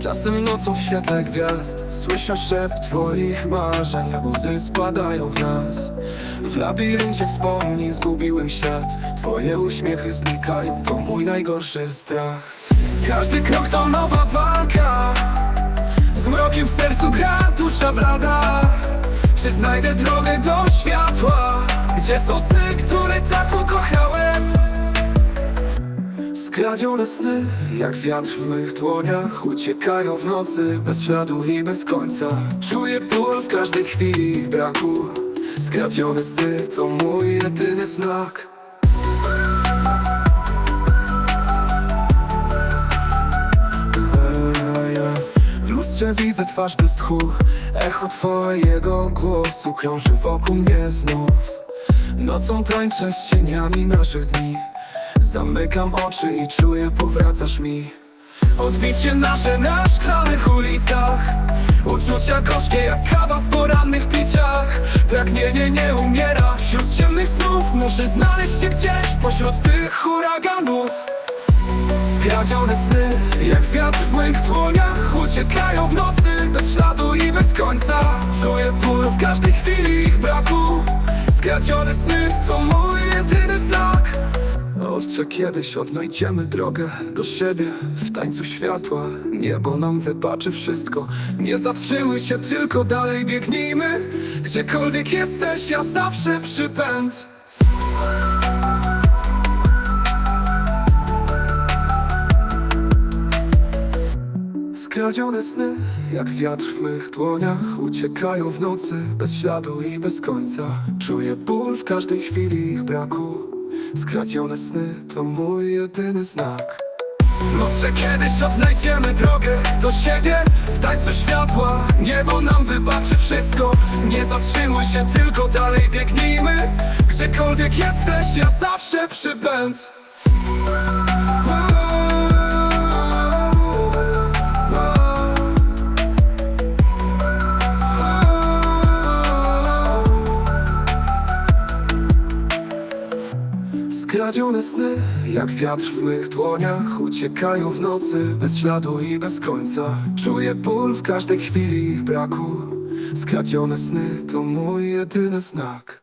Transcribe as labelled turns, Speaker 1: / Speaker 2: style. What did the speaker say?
Speaker 1: Czasem nocą w świetle gwiazd Słyszę szept twoich marzeń Jak łzy spadają w nas W labiryncie wspomnień zgubiłem ślad Twoje uśmiechy znikają To mój najgorszy strach. Każdy krok to nowa walka. Z mrokiem w sercu gra dusza blada. Czy znajdę drogę do światła? Gdzie są sny, które tak ukochałem Skradzione sny, jak wiatr w mych dłoniach. Uciekają w nocy, bez śladu i bez końca. Czuję ból w każdej chwili ich braku. Skradzione sny to mój jedyny znak. W lustrze widzę twarz bez tchu. Echo twojego głosu krąży wokół mnie znów. Nocą tańczę z cieniami naszych dni Zamykam oczy i czuję, powracasz mi. Odbicie nasze na szklanych ulicach. Uczucia gorzkie jak kawa w porannych piciach. Pragnienie nie umiera wśród ciemnych snów. Muszę znaleźć się gdzieś pośród tych huraganów. Skradzione sny, jak wiatr w moich dłoniach Uciekają w nocy, bez śladu i bez końca. Czuję ból w każdej chwili ich braku. Skradzione sny to mój jedyny znak Ostrze kiedyś odnajdziemy drogę do siebie W tańcu światła, niebo nam wybaczy wszystko. Nie zatrzymuj się, tylko dalej biegnijmy. Gdziekolwiek jesteś, ja zawsze przypędz Skradzione sny, jak wiatr w mych dłoniach Uciekają w nocy, bez śladu i bez końca. Czuję ból w każdej chwili ich braku Skradzione sny to mój jedyny znak. Może kiedyś odnajdziemy drogę do siebie W tańcu światła, niebo nam wybaczy wszystko. Nie zatrzymuj się, tylko dalej biegnijmy. Gdziekolwiek jesteś, ja zawsze przybędę Skradzione sny, jak wiatr w mych dłoniach Uciekają w nocy, bez śladu i bez końca. Czuję ból w każdej chwili ich braku. Skradzione sny to mój jedyny znak